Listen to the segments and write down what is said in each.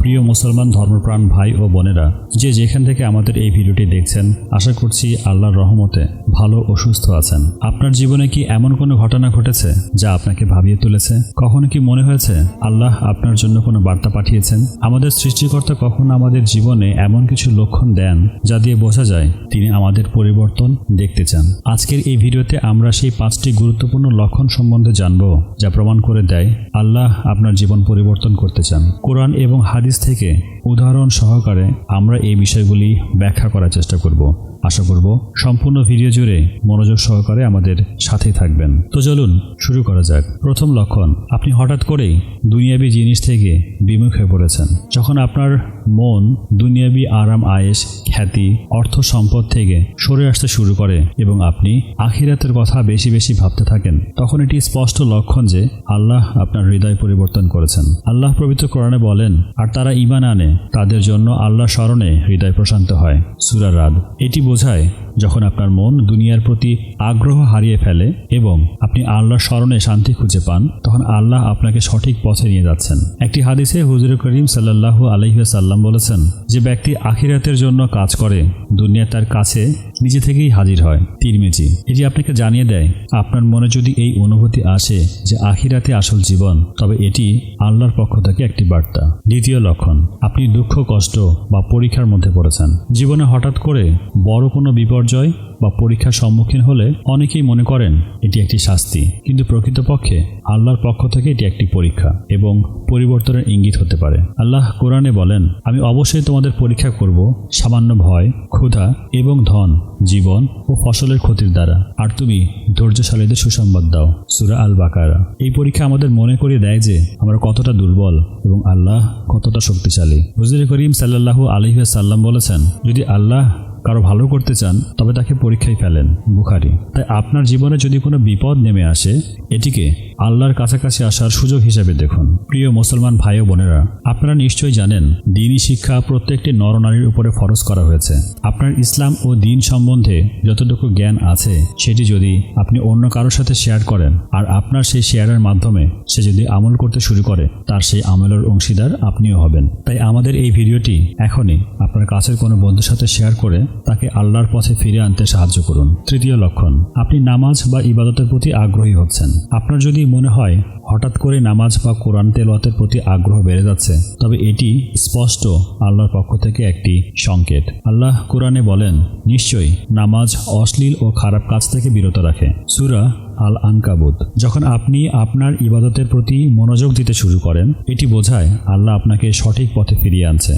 প্রিয় মুসলমান ধর্মপ্রাণ ভাই ও বোনেরা, যে যেখান থেকে আমাদের এই ভিডিওটি দেখছেন, আশা করছি আল্লাহর রহমতে ভালো ও সুস্থ আছেন। আপনার জীবনে কি এমন কোনো ঘটনা ঘটেছে যা আপনাকে ভাবিয়ে তুলেছে? কখনো কি মনে হয়েছে আল্লাহ আপনার জন্য কোনো বার্তা পাঠিয়েছেন? আমাদের সৃষ্টিকর্তা কখনো আমাদের জীবনে এমন কিছু লক্ষণ দেন যা দিয়ে বোঝা যায় তিনি আমাদের পরিবর্তন দেখতে চান। আজকের এই ভিডিওতে আমরা সেই পাঁচটি গুরুত্বপূর্ণ লক্ষণ সম্বন্ধে জানব, যা প্রমাণ করে দেয় আল্লাহ আপনার জীবন পরিবর্তন করতে চান। কোরআন এবং হাদিস থেকে উদাহরণ সহকারে আমরা এই বিষয়গুলি ব্যাখ্যা করার চেষ্টা করব। আশা করব সম্পূর্ণ ভিডিও জুড়ে মনোযোগ সহকারে আমাদের সাথেই থাকবেন। তো চলুন শুরু করা যাক। প্রথম লক্ষণ, আপনি হঠাৎ করেই দুনিয়াবি জিনিস থেকে বিমুখ হয়ে পড়েছেন। যখন আপনার মন দুনিয়াবি আরাম আয়েস খ্যাতি, অর্থ সম্পদ থেকে সরে আসতে শুরু করে এবং আপনি আখিরাতের কথা বেশি বেশি ভাবতে থাকেন, তখন এটি স্পষ্ট লক্ষণ যে আল্লাহ আপনার হৃদয় পরিবর্তন করেছেন। আল্লাহ পবিত্র কোরআনে বলেন, আর তারা ইমান আনে, তাদের জন্য আল্লাহ স্মরণে হৃদয় প্রশান্ত হয়। সুরা রাদ। এটি বোঝায় যখন আপনার মন দুনিয়ার প্রতি আগ্রহ হারিয়ে ফেলে এবং আপনি আল্লাহর স্মরণে শান্তি খুঁজে পান, তখন আল্লাহ আপনাকে সঠিক পথে নিয়ে যাচ্ছেন। একটি হাদিসে হুজুর করিম সাল্লাহু আলহিসাল্লাম বলেছেন, যে ব্যক্তি আখিরাতের জন্য কাজ করে, দুনিয়া তার কাছে নিজে থেকেই হাজির হয়। তিরমিজি। এটি আপনাকে জানিয়ে দেয়, আপনার মনে যদি এই অনুভূতি আসে যে আখিরাতে আসল জীবন, তবে এটি আল্লাহর পক্ষ থেকে একটি বার্তা। দ্বিতীয় লক্ষণ। আপনি দুঃখ কষ্ট বা পরীক্ষার মধ্যে পড়েছেন। জীবনে হঠাৎ করে বড় কোনো বিপর্যয় বা পরীক্ষার সম্মুখীন হলে অনেকেই মনে করেন এটি একটি শাস্তি। কিন্তু প্রকৃতপক্ষে আল্লাহর পক্ষ থেকে এটি একটি পরীক্ষা এবং পরিবর্তনের ইঙ্গিত হতে পারে। আল্লাহ কোরআনে বলেন, আমি অবশ্যই তোমাদের পরীক্ষা করব সামান্য ভয়, ক্ষুধা এবং ধন, জীবন ও ফসলের ক্ষতির দ্বারা। আর তুমি ধৈর্যশালীদের সুসংবাদ দাও। সুরা আল বাকারা এই পরীক্ষা আমাদের মনে করিয়ে দেয় যে আমরা কতটা দুর্বল এবং আল্লাহ কতটা শক্তিশালী। হুজুর করিম সাল্লাহু আলহিয়া সাল্লাম বলেছেন, যদি আল্লাহ কারও ভালো করতে চান, তবে তাকে পরীক্ষায় ফেলেন, বুখারি। তাই আপনার জীবনে যদি কোনো বিপদ নেমে আসে, এটিকে আল্লাহর কাছাকাছি আসার সুযোগ হিসেবে দেখুন। প্রিয় মুসলমান ভাই ও বোনেরা, আপনারা নিশ্চয়ই জানেন, দিনই শিক্ষা প্রত্যেকটি নরনারীর উপরে ফরজ করা হয়েছে। আপনার ইসলাম ও দিন সম্বন্ধে যতটুকু জ্ঞান আছে, সেটি যদি আপনি অন্য কারোর সাথে শেয়ার করেন, আর আপনার সেই শেয়ারের মাধ্যমে সে যদি আমল করতে শুরু করে, তার সেই আমলের অংশীদার আপনিও হবেন। তাই আমাদের এই ভিডিওটি এখনই আপনার কাছের কোনো বন্ধুর সাথে শেয়ার করে তাকে আল্লাহর পথে ফিরে আনতে সাহায্য করুন। তৃতীয় লক্ষণ, আপনি নামাজ বা ইবাদতের প্রতি আগ্রহী হচ্ছেন। আপনার যদি মনে হয়, হঠাৎ করে নামাজ বা কোরআন তেলওয়াতের প্রতি আগ্রহ বেড়ে যাচ্ছে। তবে এটি স্পষ্ট আল্লাহর পক্ষ থেকে একটি সংকেত। আল্লাহ কোরআনে বলেন, নিশ্চয়ই নামাজ অশ্লীল ও খারাপ কাজ থেকে বিরত রাখে। সুরা আল আনকাবুত যখন আপনি আপনার ইবাদতের প্রতি মনোযোগ দিতে শুরু করেন, এটি বোঝায় আল্লাহ আপনাকে সঠিক পথে ফিরিয়ে আনছে।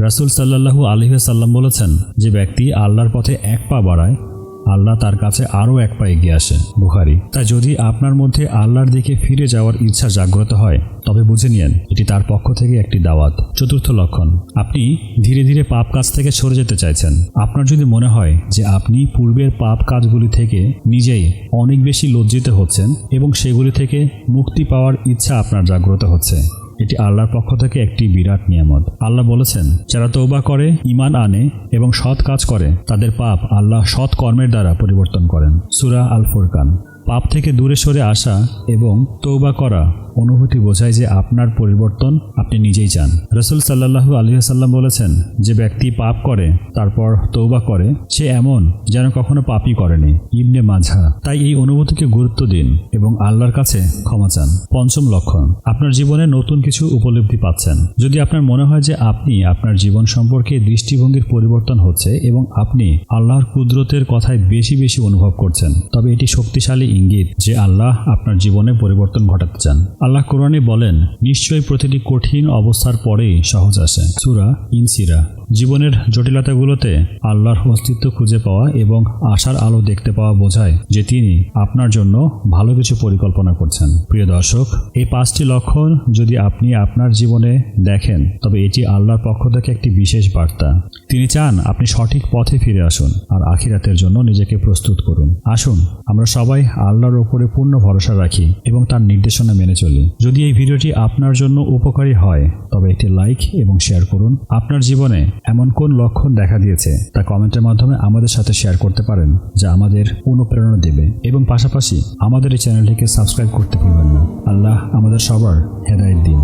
রাসুল সাল্লাহু আলহিহাসাল্লাম বলেছেন যে ব্যক্তি আল্লাহর পথে এক পা বাড়ায় আল্লাহ তার কাছে আরও এক পা এগিয়ে আসে বুখারি। তাই যদি আপনার মধ্যে আল্লাহর দিকে ফিরে যাওয়ার ইচ্ছা জাগ্রত হয়, তবে বুঝে নিন এটি তার পক্ষ থেকে একটি দাওয়াত। চতুর্থ লক্ষণ, আপনি ধীরে ধীরে পাপ কাজ থেকে সরে যেতে চাইছেন। আপনার যদি মনে হয় যে আপনি পূর্বের পাপ কাজগুলি থেকে নিজেই অনেক বেশি লজ্জিত হচ্ছেন এবং সেগুলি থেকে মুক্তি পাওয়ার ইচ্ছা আপনার জাগ্রত হচ্ছে। এটি আল্লাহর পক্ষ থেকে একটি বিরাট নিয়ামত। আল্লাহ বলেছেন, যারা তৌবা করে ইমান আনে এবং সৎ কাজ করে, তাদের পাপ আল্লাহ সৎ কর্মের দ্বারা পরিবর্তন করেন। সুরা আল ফুরকান পাপ থেকে দূরে সরে আসা এবং তৌবা করা অনুভূতি বোঝায় যে আপনার পরিবর্তন আপনি নিজেই চান। রসুল সাল্লাহু আলহিহাসাল্লাম বলেছেন, যে ব্যক্তি পাপ করে, তারপর তৌবা করে, সে এমন যেন কখনো পাপই করেনি। ইবনে মাঝা তাই এই অনুভূতিকে গুরুত্ব দিন এবং আল্লাহর কাছে ক্ষমা চান। পঞ্চম লক্ষণ, আপনার জীবনে নতুন কিছু উপলব্ধি পাচ্ছেন। যদি আপনার মনে হয় যে আপনি আপনার জীবন সম্পর্কে দৃষ্টিভঙ্গির পরিবর্তন হচ্ছে এবং আপনি আল্লাহর কুদরতের কথায় বেশি বেশি অনুভব করছেন, তবে এটি শক্তিশালী ইঙ্গিত যে আল্লাহ আপনার জীবনে পরিবর্তন ঘটাতে চান। আল্লাহ কোরআনে বলেন, নিশ্চয়ই প্রতিটি কঠিন অবস্থার পরেই সহজ আসে সুরা ইনসিরা। জীবনের জটিলতাগুলোতে আল্লাহর অস্তিত্ব খুঁজে পাওয়া এবং আশার আলো দেখতে পাওয়া বোঝায় যে তিনি আপনার জন্য ভালো কিছু পরিকল্পনা করছেন। প্রিয় দর্শক, এই পাঁচটি লক্ষণ যদি আপনি আপনার জীবনে দেখেন, তবে এটি আল্লাহর পক্ষ থেকে একটি বিশেষ বার্তা। তিনি চান আপনি সঠিক পথে ফিরে আসুন আর আখিরাতের জন্য নিজেকে প্রস্তুত করুন। আসুন, আমরা সবাই আল্লাহর ওপরে পূর্ণ ভরসা রাখি এবং তার নির্দেশনা মেনে চলি। যদি এই ভিডিওটি আপনার জন্য উপকারী হয়, তবে একটি লাইক এবং শেয়ার করুন। আপনার জীবনে এমন কোন লক্ষণ দেখা দিয়েছে তা কমেন্টের মাধ্যমে আমাদের সাথে শেয়ার করতে পারেন, যা আমাদের অনুপ্রেরণা দেবে। এবং পাশাপাশি আমাদের এই চ্যানেলটিকে সাবস্ক্রাইব করতে ভুলবেন না। আল্লাহ আমাদের সবার হেদায়ত দিন।